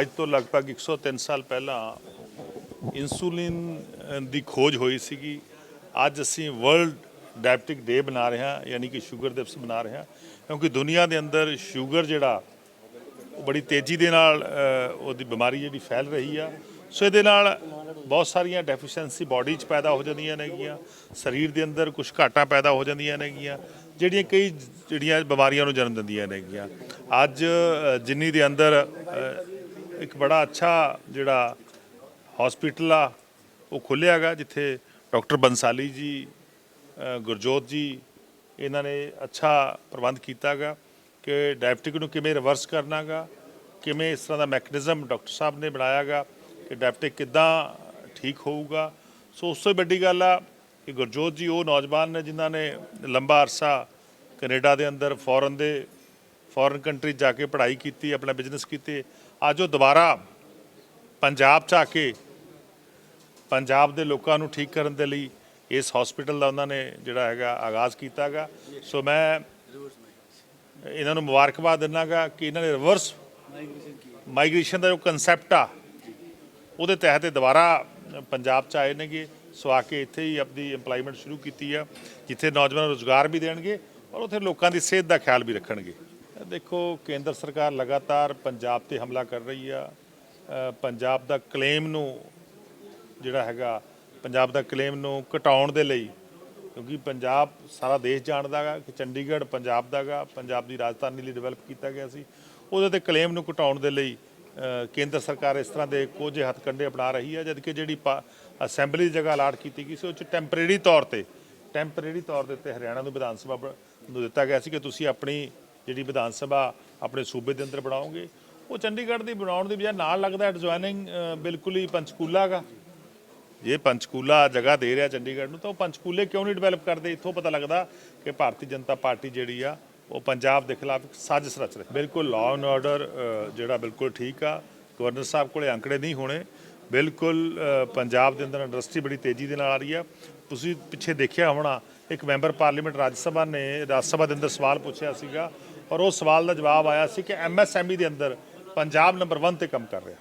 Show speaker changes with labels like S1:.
S1: ਅੱਜ ਤੋਂ ਲਗਭਗ 103 ਸਾਲ ਪਹਿਲਾਂ ਇਨਸੂਲਿਨ ਦੀ ਖੋਜ ਹੋਈ ਸੀਗੀ। ਅੱਜ ਅਸੀਂ ਵਰਲਡ ਡਾਇਬਟਿਕ ਡੇ ਬਣਾ ਰਹੇ ਹਾਂ, ਯਾਨੀ ਕਿ ਸ਼ੂਗਰ ਦਿਵਸ ਬਣਾ ਰਹੇ ਹਾਂ, ਕਿਉਂਕਿ ਦੁਨੀਆ ਦੇ ਅੰਦਰ ਸ਼ੂਗਰ ਜਿਹੜਾ ਬੜੀ ਤੇਜ਼ੀ ਦੇ ਨਾਲ ਉਹਦੀ ਬਿਮਾਰੀ ਜਿਹੜੀ ਫੈਲ ਰਹੀ ਆ। ਸੋ ਇਹਦੇ ਨਾਲ ਬਹੁਤ ਸਾਰੀਆਂ ਡੈਫੀਸ਼ੀਐਂਸੀ ਬਾਡੀ 'ਚ ਪੈਦਾ ਹੋ ਜਾਂਦੀਆਂ ਨੇਗੀਆਂ। ਸਰੀਰ ਦੇ ਅੰਦਰ ਕੁਝ ਘਾਟਾਂ ਪੈਦਾ ਹੋ ਜਾਂਦੀਆਂ ਨੇਗੀਆਂ। ਜਿਹੜੀਆਂ ਕਈ ਜਿਹੜੀਆਂ ਬਿਮਾਰੀਆਂ ਨੂੰ ਜਨਮ ਦਿੰਦੀਆਂ ਨੇਗੀਆਂ। ਅੱਜ ਜਿੰਨੀ ਦੇ ਅੰਦਰ ਇੱਕ ਬੜਾ ਅੱਛਾ ਜਿਹੜਾ ਹਸਪੀਟਲ ਆ, ਉਹ ਖੁੱਲਿਆ ਗਾ ਜਿੱਥੇ ਡਾਕਟਰ ਬੰਸਾਲੀ ਜੀ ਗੁਰਜੋਤ ਜੀ, ਇਹਨਾਂ ਨੇ ਅੱਛਾ ਪ੍ਰਬੰਧ ਕੀਤਾਗਾ ਕਿ ਡਾਇਬਟਿਕ ਨੂੰ ਕਿਵੇਂ ਰਿਵਰਸ ਕਰਨਾਗਾ ਕਿਵੇਂ ਇਸ ਤਰ੍ਹਾਂ ਦਾ ਮੈਕੈਨਿਜ਼ਮ ਡਾਕਟਰ ਸਾਹਿਬ ਨੇ ਬਣਾਇਆਗਾ ਕਿ ਡਾਇਬਟਿਕ ਕਿੱਦਾਂ ਠੀਕ ਹੋਊਗਾ। ਸੋ ਉਸ ਤੋਂ ਵੱਡੀ ਗੱਲ ਆ ਕਿ ਗੁਰਜੋਤ ਜੀ ਉਹ ਨੌਜਵਾਨ ਨੇ ਜਿਨ੍ਹਾਂ ਨੇ ਲੰਬਾ ਅਰਸਾ ਕੈਨੇਡਾ ਦੇ ਅੰਦਰ ਫੋਰਨ ਦੇ ਫੋਰਨ ਕੰਟਰੀ ਜਾ ਕੇ ਪੜ੍ਹਾਈ ਕੀਤੀ, ਆਪਣਾ ਬਿਜ਼ਨਸ ਕੀਤੇ, ਅੱਜ ਉਹ ਦੁਬਾਰਾ ਪੰਜਾਬ ਚ ਆ ਕੇ ਪੰਜਾਬ ਦੇ ਲੋਕਾਂ ਨੂੰ ਠੀਕ ਕਰਨ ਦੇ ਲਈ ਇਸ ਹਸਪੀਟਲ ਦਾ ਉਹਨਾਂ ਨੇ ਜਿਹੜਾ ਹੈਗਾ ਆਗਾਜ਼ ਕੀਤਾਗਾ। ਸੋ ਮੈਂ ਇਹਨਾਂ ਨੂੰ ਮੁਬਾਰਕਬਾਦ ਦਿੰਨਾਗਾ ਕਿ ਇਹਨਾਂ ਨੇ ਰਿਵਰਸ ਮਾਈਗ੍ਰੇਸ਼ਨ ਦਾ ਜੋ ਕਨਸੈਪਟ ਆ, ਉਹਦੇ ਤਹਿਤ ਇਹ ਦੁਬਾਰਾ ਪੰਜਾਬ ਚ ਆਏ ਨੇਗੇ। ਸੋ ਆ ਕੇ ਇੱਥੇ ਹੀ ਆਪਣੀ ਏਮਪਲੋਇਮੈਂਟ ਸ਼ੁਰੂ ਕੀਤੀ ਆ, ਜਿੱਥੇ ਨੌਜਵਾਨ ਨੂੰ ਰੋਜ਼ਗਾਰ ਵੀ ਦੇਣਗੇ ਔਰ ਉੱਥੇ ਲੋਕਾਂ ਦੀ ਸਿਹਤ ਦਾ ਖਿਆਲ ਵੀ ਰੱਖਣਗੇ। ਦੇਖੋ, ਕੇਂਦਰ ਸਰਕਾਰ ਲਗਾਤਾਰ ਪੰਜਾਬ ਤੇ ਹਮਲਾ ਕਰ ਰਹੀ ਆ। ਪੰਜਾਬ ਦਾ ਕਲੇਮ ਨੂੰ ਜਿਹੜਾ ਹੈਗਾ, ਪੰਜਾਬ ਦਾ ਕਲੇਮ ਨੂੰ ਘਟਾਉਣ ਦੇ ਲਈ, ਕਿਉਂਕਿ ਪੰਜਾਬ ਸਾਰਾ ਦੇਸ਼ ਜਾਣਦਾ ਹੈਗਾ ਕਿ ਚੰਡੀਗੜ੍ਹ ਪੰਜਾਬ ਦਾ ਹੈਗਾ, ਪੰਜਾਬ ਦੀ ਰਾਜਧਾਨੀ ਲਈ ਡਿਵੈਲਪ ਕੀਤਾ ਗਿਆ ਸੀ। ਉਹਦੇ ਤੇ ਕਲੇਮ ਨੂੰ ਘਟਾਉਣ ਦੇ ਲਈ ਕੇਂਦਰ ਸਰਕਾਰ ਇਸ ਤਰ੍ਹਾਂ ਦੇ ਕੋਝੇ ਹੱਥ ਕੰਡੇ ਅਪਣਾ ਰਹੀ ਹੈ ਜਦਕਿ ਜਿਹੜੀ ਅਸੈਂਬਲੀ ਦੀ ਜਗ੍ਹਾ ਅਲਾਟ ਕੀਤੀ ਗਈ ਸੀ, ਉਹ ਚ ਟੈਂਪਰੇਰੀ ਤੌਰ ਤੇ, ਟੈਂਪਰੇਰੀ ਤੌਰ ਦੇ ਉੱਤੇ ਹਰਿਆਣਾ ਨੂੰ ਵਿਧਾਨ ਸਭਾ ਬ- ਨੂੰ ਦਿੱਤਾ ਗਿਆ ਸੀ ਕਿ ਤੁਸੀਂ ਆਪਣੀ ਜਿਹੜੀ ਵਿਧਾਨ ਸਭਾ ਆਪਣੇ ਸੂਬੇ ਦੇ ਅੰਦਰ ਬਣਾਓਗੇ ਉਹ ਚੰਡੀਗੜ੍ਹ ਦੀ ਬਣਾਉਣ ਦੀ ਬਜਾਏ ਨਾਲ ਲੱਗਦਾ ਐਡਜੋਇਨਿੰਗ ਬਿਲਕੁਲ ਹੀ ਪੰਚਕੂਲਾ ਹੈਗਾ ਜੇ ਪੰਚਕੂਲਾ ਜਗ੍ਹਾ ਦੇ ਰਿਹਾ ਚੰਡੀਗੜ੍ਹ ਨੂੰ, ਤਾਂ ਉਹ ਪੰਚਕੂਲੇ ਕਿਉਂ ਨਹੀਂ ਡਿਵੈਲਪ ਕਰਦੇ? ਇੱਥੋਂ ਪਤਾ ਲੱਗਦਾ ਕਿ ਭਾਰਤੀ ਜਨਤਾ ਪਾਰਟੀ ਜਿਹੜੀ ਆ, ਉਹ ਪੰਜਾਬ ਦੇ ਖਿਲਾਫ ਇੱਕ ਸਾਜ਼ਿਸ਼ ਰਚ ਰਹੀ ਬਿਲਕੁਲ ਲਾਅ ਐਂਡ ਆਰਡਰ ਜਿਹੜਾ ਬਿਲਕੁਲ ਠੀਕ ਆ, ਗਵਰਨਰ ਸਾਹਿਬ ਕੋਲੇ ਅੰਕੜੇ ਨਹੀਂ ਹੋਣੇ। ਬਿਲਕੁਲ ਪੰਜਾਬ ਦੇ ਅੰਦਰ ਇੰਡਸਟਰੀ ਬੜੀ ਤੇਜ਼ੀ ਦੇ ਨਾਲ ਆ ਰਹੀ ਆ। ਤੁਸੀਂ ਪਿੱਛੇ ਦੇਖਿਆ ਹੋਣਾ, ਇੱਕ ਮੈਂਬਰ ਪਾਰਲੀਮੈਂਟ ਰਾਜ ਸਭਾ ਨੇ ਰਾਜ ਸਭਾ ਦੇ ਅੰਦਰ ਸਵਾਲ ਪੁੱਛਿਆ ਸੀਗਾ ਔਰ ਉਹ ਸਵਾਲ ਦਾ ਜਵਾਬ ਆਇਆ ਸੀ ਕਿ ਐਮਐਸਐਮਈ ਦੇ ਅੰਦਰ ਪੰਜਾਬ ਨੰਬਰ 1 ਤੇ ਕੰਮ ਕਰ ਰਿਹਾ।